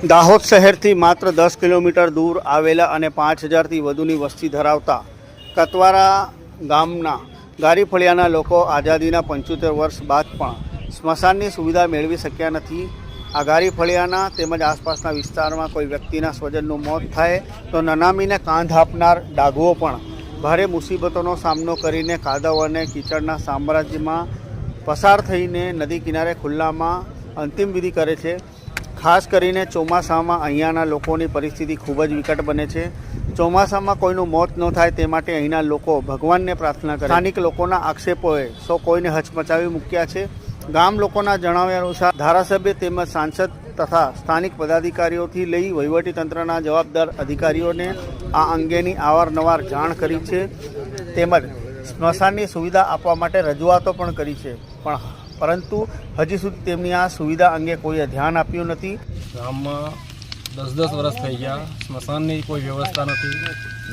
દાહોદ શહેરથી માત્ર દસ કિલોમીટર દૂર આવેલા અને પાંચ હજારથી વધુની વસ્તી ધરાવતા કતવારા ગામના ગારીફળિયાના લોકો આઝાદીના પંચોતેર વર્ષ બાદ પણ સ્મશાનની સુવિધા મેળવી શક્યા નથી. આ ગારીફળિયાના તેમજ આસપાસના વિસ્તારમાં કોઈ વ્યક્તિના સ્વજનનું મોત થાય તો નનામીને કાંધ આપનાર ડાઘુઓ પણ ભારે મુસીબતોનો સામનો કરીને કાદવ અને કીચડના સામ્રાજ્યમાં પસાર થઈને નદી કિનારે ખુલ્લામાં અંતિમ વિધિ કરે છે. ખાસ કરીને ચોમાસામાં અહીંયાના લોકોની પરિસ્થિતિ ખૂબ જ વિકટ બને છે. ચોમાસામાં કોઈનું મોત ન થાય તે માટે અહીંના લોકો ભગવાનને પ્રાર્થના કરે. સ્થાનિક લોકોના આક્ષેપોએ સૌ કોઈને હચમચાવી મૂક્યા છે. ગામ લોકોના જણાવ્યા અનુસાર ધારાસભ્ય તેમજ સાંસદ તથા સ્થાનિક પદાધિકારીઓથી લઈ વહીવટીતંત્રના જવાબદાર અધિકારીઓને આ અંગેની અવારનવાર જાણ કરી છે. તેમજ સ્મશાનની સુવિધા આપવા માટે રજૂઆતો પણ કરી છે. પણ પરંતુ હજી સુધી તેમની આ સુવિધા અંગે કોઈએ ધ્યાન આપ્યું નથી. ગામમાં દસ દસ વર્ષ થઈ ગયા. સ્મશાનની કોઈ વ્યવસ્થા નથી.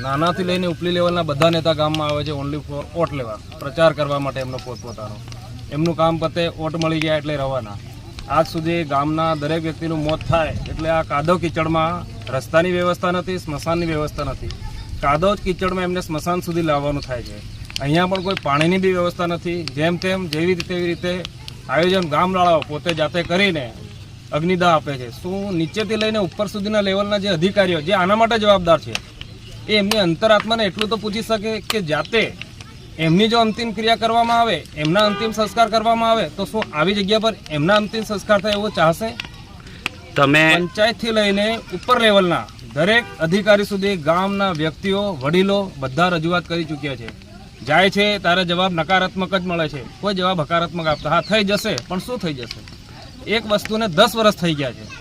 નાનાથી લઈને ઉપલી લેવલના બધા નેતા ગામમાં આવે છે. ઓનલી ફોર ઓટ લેવા. પ્રચાર કરવા માટે એમનો પોતપોતાનો. એમનું કામ પતે ઓટ મળી ગયા એટલે રવાના. આજ સુધી ગામના દરેક વ્યક્તિનું મોત થાય એટલે આ કાદવ કિચડમાં રસ્તાની વ્યવસ્થા નથી, સ્મશાનની વ્યવસ્થા નથી. કાદવ કીચડમાં એમને સ્મશાન સુધી લાવવાનું થાય છે. અહીંયા પણ કોઈ પાણીની બી વ્યવસ્થા નથી. જેમ તેમ, જેવી રીતે એવી રીતે આયોજન ગામડાળાઓ પોતે જાતે કરીને અગ્નિદાહ આપે છે. શું નીચેથી લઈને ઉપર સુધીના લેવલના જે અધિકારીઓ જે આના માટે જવાબદાર છે એ એમની અંતરાત્માને એટલું તો પૂછી શકે કે જાતે એમની જો અંતિમ ક્રિયા કરવામાં આવે એમના અંતિમ સંસ્કાર કરવામાં આવે તો શું આવી જગ્યા પર એમના અંતિમ સંસ્કાર થાય એવો ચાહશે? તમે પંચાયતથી લઈને ઉપર લેવલના દરેક અધિકારી સુધી ગામના વ્યક્તિઓ વડીલો બધા રજૂઆત કરી ચૂક્યા છે. જાય છે ત્યારે જવાબ નકારાત્મક જ મળે છે. કોઈ જવાબ હકારાત્મક આપતા. હા, થઈ જશે, પણ શું થઈ જશે? એક વસ્તુને દસ વર્ષ થઈ ગયા છે.